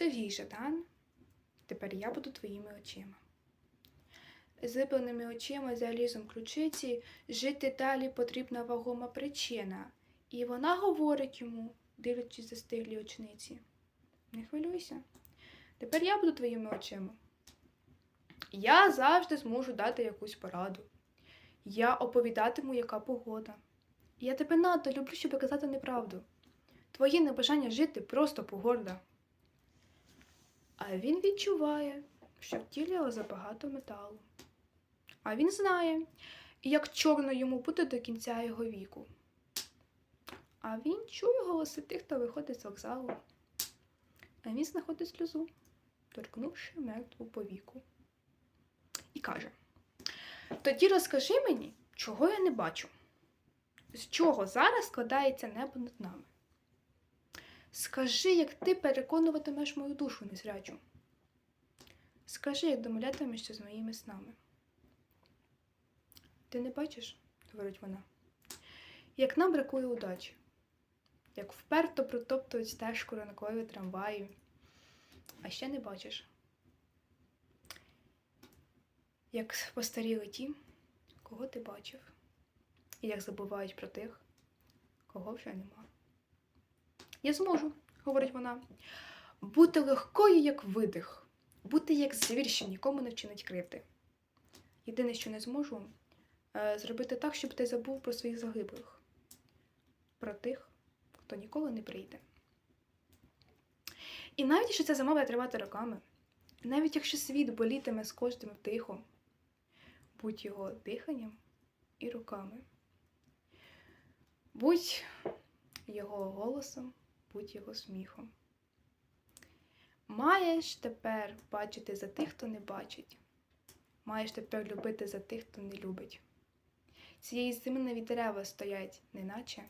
Сергій Жадан, тепер я буду твоїми очима. З випаленими очима за лізом ключиці жити далі потрібна вагома причина. І вона говорить йому, дивлячись за стиглі очниці. Не хвилюйся. Тепер я буду твоїми очима. Я завжди зможу дати якусь пораду. Я оповідатиму, яка погода. Я тебе надто люблю, щоб казати неправду. Твоє небажання жити просто погорда. А він відчуває, що в тілі його забагато металу. А він знає, як чорно йому бути до кінця його віку. А він чує голоси тих, хто виходить з вокзалу. А він знаходить сльозу, торкнувши мертву повіку. І каже: Тоді розкажи мені, чого я не бачу, з чого зараз складається небо над нами. Скажи, як ти переконуватимеш мою душу незрячу. Скажи, як домовлятимешся з моїми снами. Ти не бачиш, говорить вона, як нам бракує удачі, як вперто протоптують стежку ранкові трамваї, а ще не бачиш, як постаріли ті, кого ти бачив, і як забувають про тих, кого вже нема. Я зможу, говорить вона, бути легкою, як видих, бути як звір, що нікому не вчинить кривди. Єдине, що не зможу, е, зробити так, щоб ти забув про своїх загиблих, про тих, хто ніколи не прийде. І навіть якщо ця зима буде тривати роками, навіть якщо світ болітиме з кожним втихом, будь його диханням і руками, будь його голосом, будь його сміхом. Маєш тепер бачити за тих, хто не бачить. Маєш тепер любити за тих, хто не любить. Цієї зими нові дерева стоять, неначе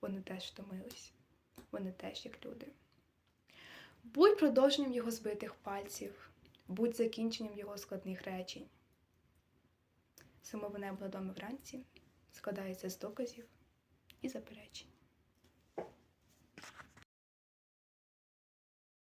вони теж втомились, вони теж як люди. Будь продовженням його збитих пальців, будь закінченням його складних речень. Зимове небо на домі вранці складається з доказів і заперечень.